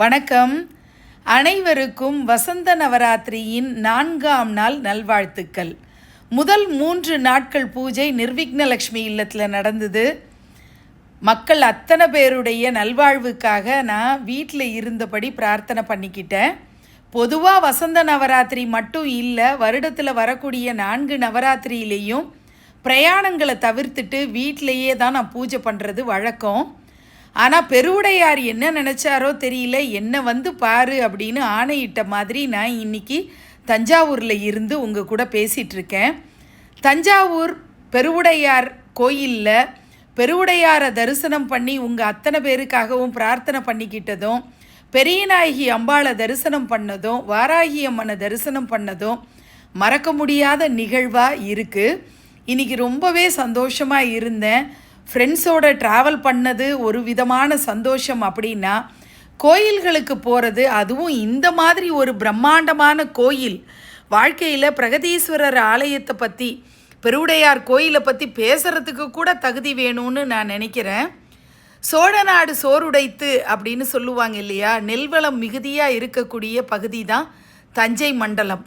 வணக்கம். அனைவருக்கும் வசந்த நவராத்திரியின் நான்காம் நாள் நல்வாழ்த்துக்கள். முதல் மூன்று நாட்கள் பூஜை நிர்விக்னலக்ஷ்மி இல்லத்தில் நடந்தது. மக்கள் அத்தனை பேருடைய நல்வாழ்வுக்காக நான் வீட்டில் இருந்தபடி பிரார்த்தனை பண்ணிக்கிட்டேன். பொதுவாக வசந்த நவராத்திரி மட்டும் இல்லை வருடத்தில் வரக்கூடிய நான்கு நவராத்திரியிலையும் பிரயாணங்களை தவிர்த்துட்டு வீட்டிலையே தான் நான் பூஜை பண்ணுறது வழக்கம். ஆனால் பெருவுடையார் என்ன நினச்சாரோ தெரியல. என்ன வந்து பாரு அப்படின்னு ஆணையிட்ட மாதிரி நான் இன்னைக்கு தஞ்சாவூரில் இருந்து உங்கள் கூட பேசிகிட்ருக்கேன் தஞ்சாவூர் பெருவுடையார் கோயிலில் பெருவுடையாரை தரிசனம் பண்ணி உங்கள் அத்தனை பேருக்காகவும் பிரார்த்தனை பண்ணிக்கிட்டதும் பெரியநாயகி அம்பாளை தரிசனம் பண்ணதும் வாராகி அம்மனை தரிசனம் பண்ணதும் மறக்க முடியாத நிகழ்வாக இருக்குது இன்றைக்கி ரொம்பவே சந்தோஷமாக இருந்தேன். ஃப்ரெண்ட்ஸோட ட்ராவல் பண்ணது ஒரு விதமான சந்தோஷம் அப்படின்னா கோயில்களுக்கு போகிறது அதுவும் இந்த மாதிரி ஒரு பிரம்மாண்டமான கோயில். வாழ்க்கையில் பிரகதீஸ்வரர் ஆலயத்தை பற்றி பெருவுடையார் கோயிலை பற்றி பேசுகிறதுக்கு கூட தகுதி வேணும்னு நான் நினைக்கிறேன். சோழ நாடு சோறுடைத்து அப்படின்னு சொல்லுவாங்க இல்லையா? நெல்வளம் மிகுதியாக இருக்கக்கூடிய பகுதி தான் தஞ்சை மண்டலம்.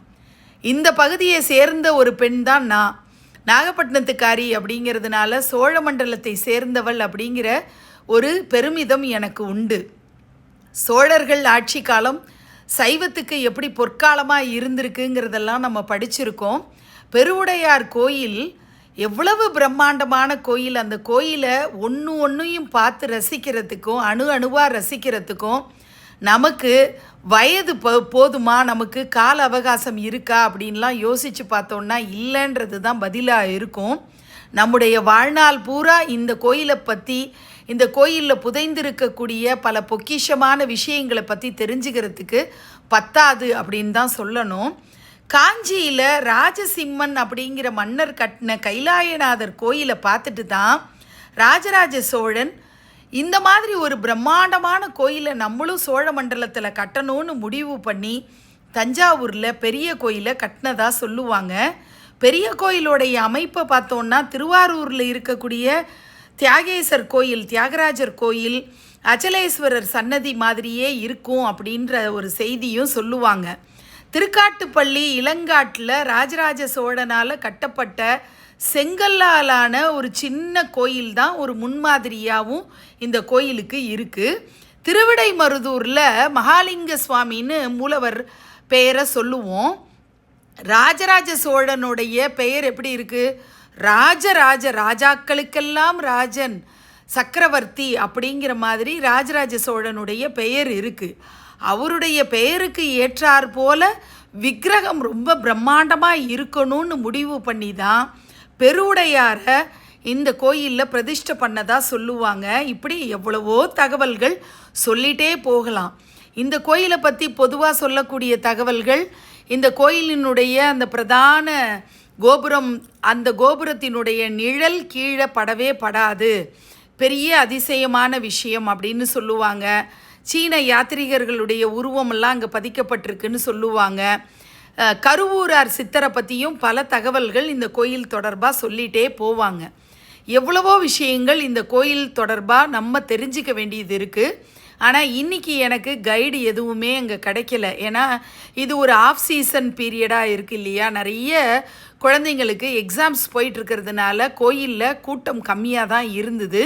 இந்த பகுதியை சேர்ந்த ஒரு பெண் தான் நான். நாகப்பட்டினத்துக்காரி அப்படிங்கிறதுனால சோழ மண்டலத்தை சேர்ந்தவள் அப்படிங்கிற ஒரு பெருமிதம் எனக்கு உண்டு. சோழர்கள் ஆட்சி காலம் சைவத்துக்கு எப்படி பொற்காலமாக இருந்திருக்குங்கிறதெல்லாம் நம்ம படிச்சிருக்கோம். பெருவுடையார் கோயில் எவ்வளவு பிரம்மாண்டமான கோயில். அந்த கோயிலை ஒன்று ஒன்றையும் பார்த்து ரசிக்கிறதுக்கும் அணு அணுவாக ரசிக்கிறதுக்கும் நமக்கு வயது ப போதுமா? நமக்கு கால அவகாசம் இருக்கா? அப்படின்லாம் யோசித்து பார்த்தோன்னா இல்லைன்றது தான் பதிலாக இருக்கும். நம்முடைய வாழ்நாள் பூரா இந்த கோயிலை பற்றி இந்த கோயிலில் புதைந்திருக்கக்கூடிய பல பொக்கிஷமான விஷயங்களை பற்றி தெரிஞ்சுக்கிறதுக்கு பத்தாது அப்படின்னு தான் சொல்லணும். காஞ்சியில் ராஜசிம்மன் அப்படிங்கிற மன்னர் கட்டின கைலாயநாதர் கோயிலை பார்த்துட்டு தான் ராஜராஜ சோழன் இந்த மாதிரி ஒரு பிரம்மாண்டமான கோயிலை நம்மளும் சோழ மண்டலத்தில் கட்டணும்னு முடிவு பண்ணி தஞ்சாவூரில் பெரிய கோயிலை கட்டினதா சொல்லுவாங்க. பெரிய கோயிலோடைய அமைப்பை பார்த்தோன்னா திருவாரூரில் இருக்கக்கூடிய தியாகேசர் கோயில் தியாகராஜர் கோயில் அச்சலேஸ்வரர் சன்னதி மாதிரியே இருக்கும் அப்படின்ற ஒரு செய்தியும் சொல்லுவாங்க. திருக்காட்டுப்பள்ளி இளங்காட்டில் ராஜராஜ சோழனால் கட்டப்பட்ட செங்கல்லாலான ஒரு சின்ன கோயில் தான் ஒரு முன்மாதிரியாகவும் இந்த கோயிலுக்கு இருக்குது திருவிடைமருதூரில் மகாலிங்க சுவாமின்னு மூலவர் பெயரை சொல்லுவோம். ராஜராஜ சோழனுடைய பெயர் எப்படி இருக்குது ராஜராஜ ராஜாக்களுக்கெல்லாம் ராஜன் சக்கரவர்த்தி அப்படிங்கிற மாதிரி ராஜராஜ சோழனுடைய பெயர் இருக்குது அவருடைய பெயருக்கு ஏற்றார் போல விக்கிரகம் ரொம்ப பிரம்மாண்டமாக இருக்கணும்னு முடிவு பண்ணி தான் பெருவுடையாரை இந்த கோயிலில் பிரதிஷ்டை பண்ணதா சொல்லுவாங்க. இப்படி எவ்வளவோ தகவல்கள் சொல்லிட்டே போகலாம். இந்த கோயிலை பற்றி பொதுவாக சொல்லக்கூடிய தகவல்கள் இந்த கோயிலினுடைய அந்த பிரதான கோபுரம் அந்த கோபுரத்தினுடைய நிழல் கீழே படவே படாது. பெரிய அதிசயமான விஷயம் அப்படின்னு சொல்லுவாங்க. சீன யாத்ரீகர்களுடைய உருவமெல்லாம் அங்கே பதிக்கப்பட்டிருக்குன்னு சொல்லுவாங்க. கருவூரார் சித்தரை பற்றியும் பல தகவல்கள் இந்த கோயில் தொடர்பாக சொல்லிகிட்டே போவாங்க. எவ்வளவோ விஷயங்கள் இந்த கோயில் தொடர்பாக நம்ம தெரிஞ்சிக்க வேண்டியது இருக்குது ஆனால் இன்னைக்கு எனக்கு கைடு எதுவுமே அங்கே கிடைக்கல. ஏன்னா இது ஒரு ஆஃப் சீசன் பீரியடாக இருக்குது இல்லையா? நிறைய குழந்தைங்களுக்கு எக்ஸாம்ஸ் போயிட்டுருக்கிறதுனால கோயிலில் கூட்டம் கம்மியாக தான் இருந்தது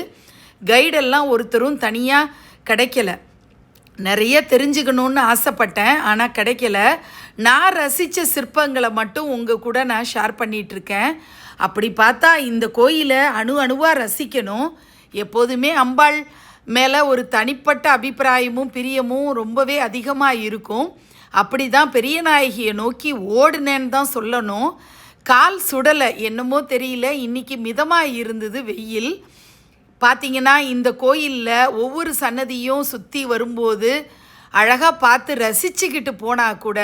கைடெல்லாம் ஒருத்தரும் தனியாக கிடைக்கல. நிறைய தெரிஞ்சுக்கணுன்னு ஆசைப்பட்டேன் ஆனால் கிடைக்கல. நான் ரசித்த சிற்பங்களை மட்டும் உங்கள் கூட நான் ஷேர் பண்ணிகிட்ருக்கேன் அப்படி பார்த்தா இந்த கோயிலை அணு அணுவாக ரசிக்கணும். எப்போதுமே அம்பாள் மேலே ஒரு தனிப்பட்ட அபிப்பிராயமும் பிரியமும் ரொம்பவே அதிகமாக இருக்கும். அப்படி தான் பெரிய நாயகியை நோக்கி ஓடுனேன்னு தான் சொல்லணும். கால் சுடலை என்னமோ தெரியல. இன்னைக்கு மிதமாக இருந்தது வெயில். பார்த்தீங்கன்னா இந்த கோயிலில் ஒவ்வொரு சன்னதியும் சுற்றி வரும்போது அழகாக பார்த்து ரசிச்சுக்கிட்டு போனால் கூட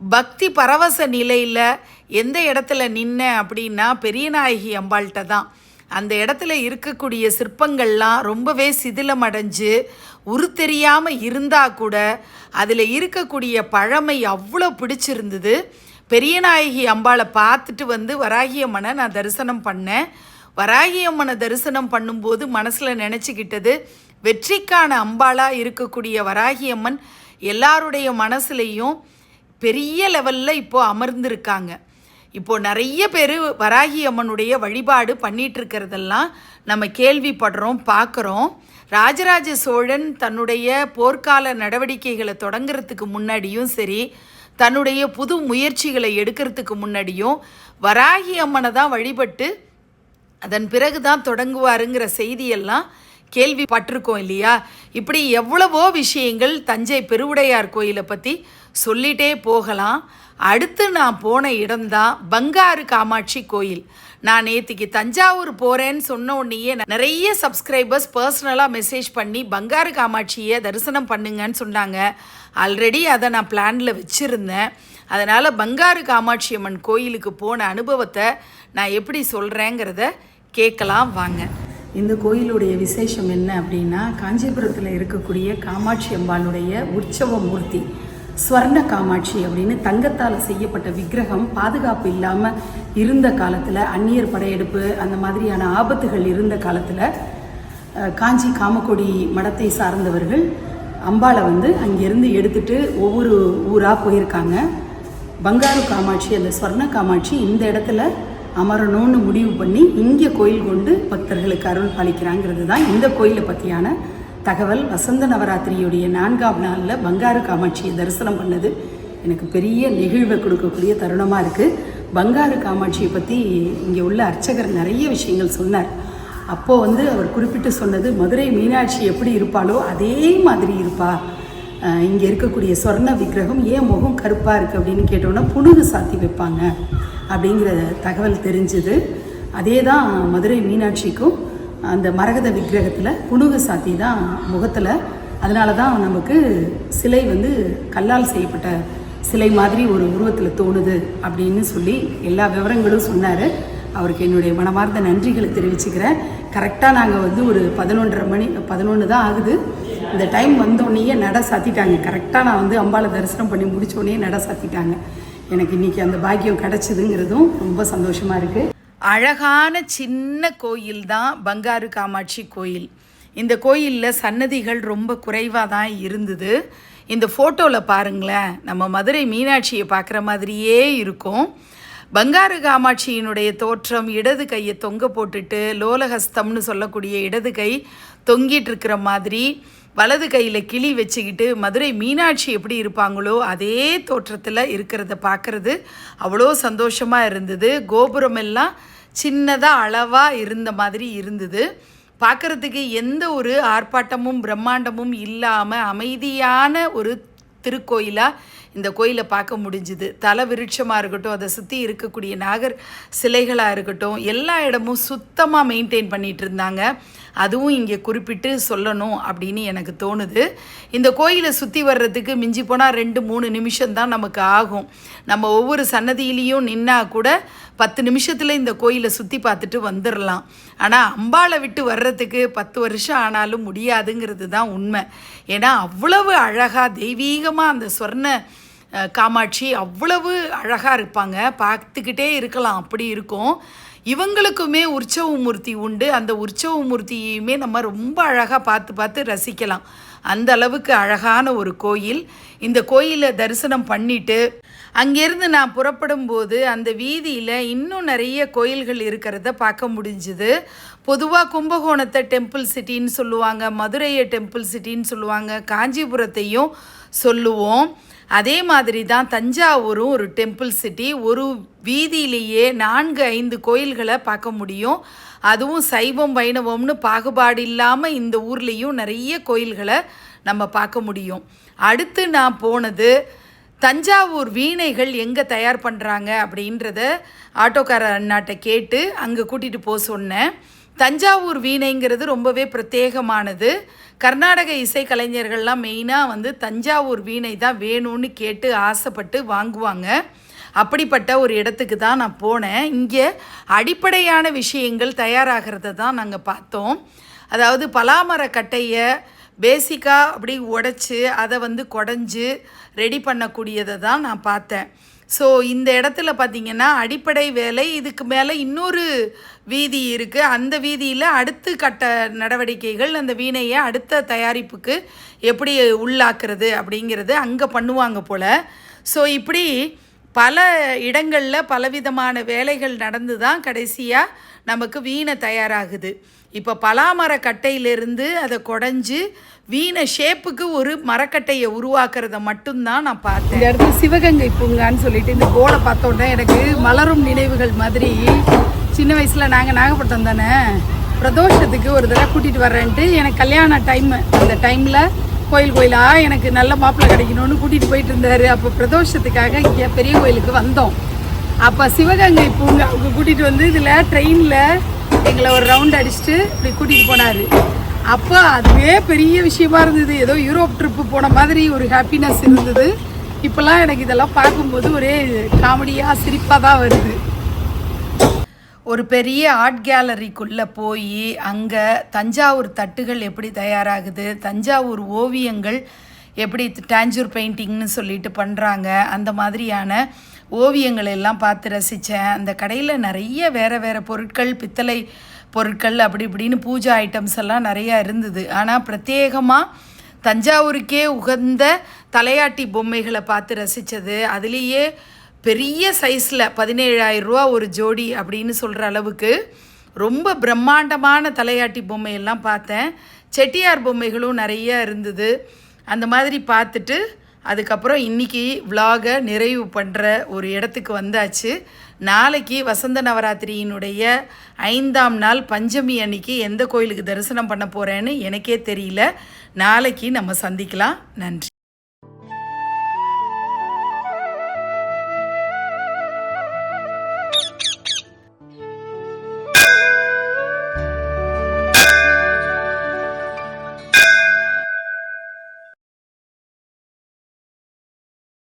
பக்தி பரவச நிலையில் எந்த இடத்துல நின்ன அப்படின்னா பெரியநாயகி அம்பாள்கிட்ட தான். அந்த இடத்துல இருக்கக்கூடிய சிற்பங்கள்லாம் ரொம்பவே சிதிலமடைஞ்சு உரு தெரியாமல் இருந்தால் கூட அதில் இருக்கக்கூடிய பழமை அவ்வளோ பிடிச்சிருந்தது. பெரியநாயகி அம்பாளை பார்த்துட்டு வந்து வராகிய மன நான் தரிசனம் பண்ணேன். வராகி அம்மனை தரிசனம் பண்ணும்போது மனசில் நினச்சிக்கிட்டது வெற்றிக்கான அம்பாளாக இருக்கக்கூடிய வராகி அம்மன் எல்லாருடைய மனசுலேயும் பெரிய லெவலில் இப்போது அமர்ந்திருக்காங்க. இப்போ நிறைய பேர் வராகி அம்மனுடைய வழிபாடு பண்ணிகிட்ருக்கிறதெல்லாம் நம்ம கேள்விப்படுறோம் பார்க்குறோம் ராஜராஜ சோழன் தன்னுடைய போர்க்கால நடவடிக்கைகளை தொடங்குறதுக்கு முன்னாடியும் சரி தன்னுடைய புது முயற்சிகளை எடுக்கிறதுக்கு முன்னாடியும் வராகி அம்மனை தான் வழிபட்டு அதன் பிறகு தான் தொடங்குவாருங்கிற செய்தியெல்லாம் கேள்விப்பட்டிருக்கோம் இல்லையா? இப்படி எவ்வளவோ விஷயங்கள் தஞ்சை பெருவுடையார் கோயிலை பற்றி சொல்லிட்டே போகலாம். அடுத்து நான் போன இடம்தான் பங்காரு காமாட்சி கோயில். நான் நேற்றுக்கு தஞ்சாவூர் போகிறேன்னு சொன்ன உடனேயே நிறைய சப்ஸ்கிரைபர்ஸ் பர்சனலாக மெசேஜ் பண்ணி பங்காரு காமாட்சியை தரிசனம் பண்ணுங்கன்னு சொன்னாங்க. ஆல்ரெடி அதை நான் பிளானில் வச்சுருந்தேன். அதனால் பங்காரு காமாட்சி அம்மன் கோயிலுக்கு போன அனுபவத்தை நான் எப்படி சொல்கிறேங்கிறத கேட்கலாம் வாங்க. இந்த கோயிலுடைய விசேஷம் என்ன அப்படின்னா காஞ்சிபுரத்தில் இருக்கக்கூடிய காமாட்சி அம்பாளுடைய உற்சவ மூர்த்தி ஸ்வர்ண காமாட்சி அப்படின்னு தங்கத்தால் செய்யப்பட்ட விக்கிரகம் பாதுகாப்பு இல்லாமல் இருந்த காலத்தில் அந்நியர் படையெடுப்பு அந்த மாதிரியான ஆபத்துகள் இருந்த காலத்தில் காஞ்சி காமக்கொடி மடத்தை சார்ந்தவர்கள் அம்பாளை வந்து அங்கேருந்து எடுத்துட்டு ஒவ்வொரு ஊராக போயிருக்காங்க. பங்காரு காமாட்சி அந்த ஸ்வர்ண காமாட்சி இந்த இடத்துல அமரணும்னு முடிவு பண்ணி இங்கே கோயில் கொண்டு பக்தர்களுக்கு அருள் பாலிக்கிறாங்கிறது தான் இந்த கோயிலை பற்றியான தகவல். வசந்த நவராத்திரியுடைய நான்காம் நாளில் பங்காரு காமாட்சியை தரிசனம் பண்ணது எனக்கு பெரிய நெகிழ்வை கொடுக்கக்கூடிய தருணமாக இருக்குது பங்காரு காமாட்சியை பற்றி இங்கே உள்ள அர்ச்சகர் நிறைய விஷயங்கள் சொன்னார். அப்போது வந்து அவர் குறிப்பிட்டு சொன்னது மதுரை மீனாட்சி எப்படி இருப்பாளோ அதே மாதிரி இருப்பா. இங்கே இருக்கக்கூடிய சொர்ண விக்கிரகம் ஏன் முகம் கருப்பாக இருக்குது அப்படின்னு கேட்டோன்னா புனுகு சாத்தி வைப்பாங்க அப்படிங்கிற தகவல் தெரிஞ்சுது. அதே தான் மதுரை மீனாட்சிக்கும் அந்த மரகத விக்கிரகத்தில் புனுகு சாத்தி தான் முகத்தில். அதனால தான் நமக்கு சிலை வந்து கல்லால் செய்யப்பட்ட சிலை மாதிரி ஒரு உருவத்தில் தோணுது அப்படின்னு சொல்லி எல்லா விவரங்களும் சொன்னார். அவருக்கு என்னுடைய மனமார்ந்த நன்றிகளை தெரிவிச்சுக்கிறேன். கரெக்டாக நாங்கள் வந்து ஒரு பதினொன்றரை மணி பதினொன்று தான் ஆகுது. இந்த டைம் வந்தோடனேயே நட சாத்திட்டாங்க. கரெக்டாக நான் வந்து அம்பாளை தரிசனம் பண்ணி முடித்தோடனே நட சாத்திட்டாங்க. எனக்கு இன்னைக்கு அந்த பாக்கியம் கிடச்சிதுங்கிறதும் ரொம்ப சந்தோஷமாக இருக்குது அழகான சின்ன கோயில் தான் பங்காரு காமாட்சி கோயில். இந்த கோயிலில் சன்னதிகள் ரொம்ப குறைவாக தான் இருந்தது. இந்த ஃபோட்டோவில் பாருங்களேன் நம்ம மதுரை மீனாட்சியை பார்க்குற மாதிரியே இருக்கும். பங்காரு காமாட்சியினுடைய தோற்றம் இடது கையை தொங்க போட்டுட்டு லோலஹஸ்தம்னு சொல்லக்கூடிய இடது கை தொங்கிட்டு இருக்கிற மாதிரி வலது கையில் கிளி வச்சுக்கிட்டு மதுரை மீனாட்சி எப்படி இருப்பாங்களோ அதே தோற்றத்தில் இருக்கிறத பார்க்குறது அவ்வளோ சந்தோஷமாக இருந்தது. கோபுரம் எல்லாம் சின்னதாக அளவாக இருந்த மாதிரி இருந்தது. பார்க்குறதுக்கு எந்த ஒரு ஆர்ப்பாட்டமும் பிரம்மாண்டமும் இல்லாமல் அமைதியான ஒரு திருக்கோயிலாக இந்த கோயிலை பார்க்க முடிஞ்சுது. தலை விருட்சமாக இருக்கட்டும் அதை சுற்றி இருக்கக்கூடிய நாகர் சிலைகளாக இருக்கட்டும் எல்லா இடமும் சுத்தமாக மெயின்டைன் பண்ணிட்டு இருந்தாங்க. அதுவும் இங்கே குறிப்பிட்டு சொல்லணும் அப்படின்னு எனக்கு தோணுது. இந்த கோயிலை சுற்றி வர்றதுக்கு மிஞ்சி போனால் ரெண்டு மூணு நிமிஷம் தான் நமக்கு ஆகும். நம்ம ஒவ்வொரு சன்னதியிலையும் நின்னா கூட பத்து நிமிஷத்தில் இந்த கோயிலை சுற்றி பார்த்துட்டு வந்துடலாம் ஆனால் அம்பாளை விட்டு வர்றதுக்கு பத்து வருஷம் ஆனாலும் முடியாதுங்கிறது தான் உண்மை. ஏன்னா அவ்வளவு அழகாக தெய்வீகமாக அந்த சொர்ண காமாட்சி அவ்வளவு அழகாக இருப்பாங்க. பார்த்துக்கிட்டே இருக்கலாம். அப்படி இருக்கும். இவங்களுக்குமே உற்சவமூர்த்தி உண்டு. அந்த உற்சவ மூர்த்தியுமே நம்ம ரொம்ப அழகாக பார்த்து பார்த்து ரசிக்கலாம். அந்த அளவுக்கு அழகான ஒரு கோயில். இந்த கோயிலை தரிசனம் பண்ணிட்டு அங்கேருந்து நான் புறப்படும் போது அந்த வீதியில் இன்னும் நிறைய கோயில்கள் இருக்கிறத பார்க்க முடிஞ்சுது. பொதுவாக கும்பகோணத்தை டெம்பிள் சிட்டின்னு சொல்லுவாங்க. மதுரையை டெம்பிள் சிட்டின்னு சொல்லுவாங்க. காஞ்சிபுரத்தையும் சொல்லுவோம். அதே மாதிரி தான் தஞ்சாவூரும் ஒரு டெம்பிள் சிட்டி ஒரு வீதியிலேயே நான்கு ஐந்து கோயில்களை பார்க்க முடியும். அதுவும் சைவம் வைணவம்னு பாகுபாடு இல்லாமல் இந்த ஊர்லேயும் நிறைய கோயில்களை நம்ம பார்க்க முடியும். அடுத்து நான் போனது தஞ்சாவூர் வீணைகள் எங்கே தயார் பண்ணுறாங்க அப்படின்றத ஆட்டோக்கார அண்ணாட்ட கேட்டு அங்கே கூட்டிகிட்டு போக சொன்னேன். தஞ்சாவூர் வீணைங்கிறது ரொம்பவே பிரத்யேகமானது. கர்நாடக இசைக்கலைஞர்கள்லாம் மெயினாக வந்து தஞ்சாவூர் வீணை தான் வேணும்னு கேட்டு ஆசைப்பட்டு வாங்குவாங்க. அப்படிப்பட்ட ஒரு இடத்துக்கு தான் நான் போனேன். இங்கே அடிப்படையான விஷயங்கள் தயாராகிறத தான் நாங்கள் பார்த்தோம். அதாவது பலாமர கட்டையை பேசிக்காக அப்படி உடைச்சி அதை வந்து குடஞ்சி ரெடி பண்ணக்கூடியதை தான் நான் பார்த்தேன். ஸோ இந்த இடத்துல பார்த்திங்கன்னா அடிப்படை வேலை இதுக்கு மேலே இன்னொரு வீதி இருக்குது அந்த வீதியில் அடுத்து கட்ட நடவடிக்கைகள் அந்த வீணையை அடுத்த தயாரிப்புக்கு எப்படி உள்ளாக்குறது அப்படிங்கிறது அங்கே பண்ணுவாங்க போல். ஸோ இப்படி பல இடங்களில் பலவிதமான வேலைகள் நடந்து தான் கடைசியாக நமக்கு வீணை தயாராகுது. இப்போ பலாமர கட்டையிலிருந்து அதை குடஞ்சி வீணை ஷேப்புக்கு ஒரு மரக்கட்டையை உருவாக்குறத மட்டும்தான் நான் பார்த்தேன். இந்த இடத்துல சிவகங்கை பூங்கான்னு சொல்லிட்டு இந்த போர்டை பார்த்தோன்னே எனக்கு மலரும் நினைவுகள் மாதிரி சின்ன வயசில் நாங்கள் நாகப்பட்டினம் தானே பிரதோஷத்துக்கு ஒரு தடவை கூட்டிகிட்டு வர்றேன்ட்டு எனக்கு கல்யாண டைம் அந்த டைமில் கோயில் கோயிலாக எனக்கு நல்ல மாப்பிள்ளை கிடைக்கணும்னு கூட்டிகிட்டு போயிட்டு இருந்தார். அப்போ பிரதோஷத்துக்காக இங்கே பெரிய கோயிலுக்கு வந்தோம். அப்போ சிவகங்கை பூங்காவுக்கு கூட்டிகிட்டு வந்து இதில் ட்ரெயினில் எங்களை ஒரு ரவுண்ட் அடிச்சுட்டு இப்படி கூட்டிகிட்டு போனார். அப்போ அதுவே பெரிய விஷயமா இருந்தது. ஏதோ யூரோப் ட்ரிப்பு போன மாதிரி ஒரு ஹாப்பினஸ் இருந்தது. இப்போல்லாம் எனக்கு இதெல்லாம் பார்க்கும்போது ஒரே காமெடியாக சிரிப்பாக தான் வருது. ஒரு பெரிய ஆர்ட் கேலரிக்குள்ளே போய் அங்கே தஞ்சாவூர் தட்டுகள் எப்படி தயாராகுது தஞ்சாவூர் ஓவியங்கள் எப்படி டாஞ்சூர் பெயிண்டிங்னு சொல்லிட்டு பண்ணுறாங்க அந்த மாதிரியான ஓவியங்கள் எல்லாம் பார்த்து ரசித்தேன் அந்த கடையில் நிறைய வேறு வேறு பொருட்கள் பித்தளை பொருட்கள் அப்படி இப்படின்னு பூஜா ஐட்டம்ஸ் எல்லாம் நிறையா இருந்தது. ஆனால் பிரத்யேகமாக தஞ்சாவூருக்கே உகந்த தலையாட்டி பொம்மைகளை பார்த்து ரசித்தது அதுலேயே பெரிய சைஸில் பதினேழாயிரம் ரூபா ஒரு ஜோடி அப்படின்னு சொல்கிற அளவுக்கு ரொம்ப பிரம்மாண்டமான தலையாட்டி பொம்மையெல்லாம் பார்த்தேன். செட்டியார் பொம்மைகளும் நிறைய இருந்தது. அந்த மாதிரி பார்த்துட்டு அதுக்கப்புறம் இன்றைக்கி விலாகை நிறைவு பண்ணுற ஒரு இடத்துக்கு வந்தாச்சு. நாளைக்கு வசந்த நவராத்திரியினுடைய ஐந்தாம் நாள் பஞ்சமி அன்னைக்கு எந்த கோயிலுக்கு தரிசனம் பண்ண போகிறேன்னு எனக்கே தெரியல. நாளைக்கு நம்ம சந்திக்கலாம். நன்றி.